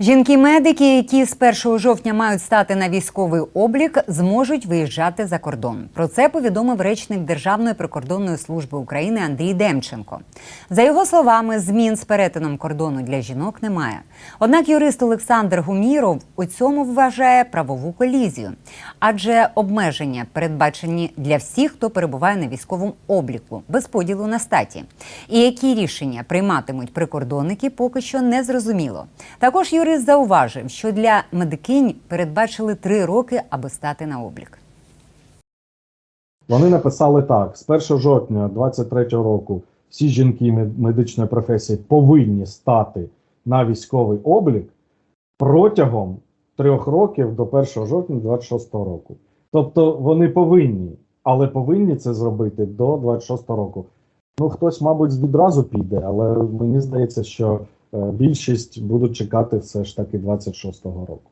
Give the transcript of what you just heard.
Жінки-медики, які з 1 жовтня мають стати на військовий облік, зможуть виїжджати за кордон. Про це повідомив речник Державної прикордонної служби України Андрій Демченко. За його словами, змін з перетином кордону для жінок немає. Однак юрист Олександр Гуміров у цьому вважає правову колізію, адже обмеження передбачені для всіх, хто перебуває на військовому обліку, без поділу на статі. І які рішення прийматимуть прикордонники, поки що не зрозуміло. Також юрист зауважив, що для медикинь передбачили три роки, аби стати на облік. Вони написали так: з 1 жовтня 2023 року всі жінки медичної професії повинні стати на військовий облік протягом трьох років до 1 жовтня 2026 року. Тобто вони повинні, але повинні це зробити до 26 року. Ну, хтось, мабуть, відразу піде, але мені здається, що е, більшість будуть чекати все ж таки 26-го року.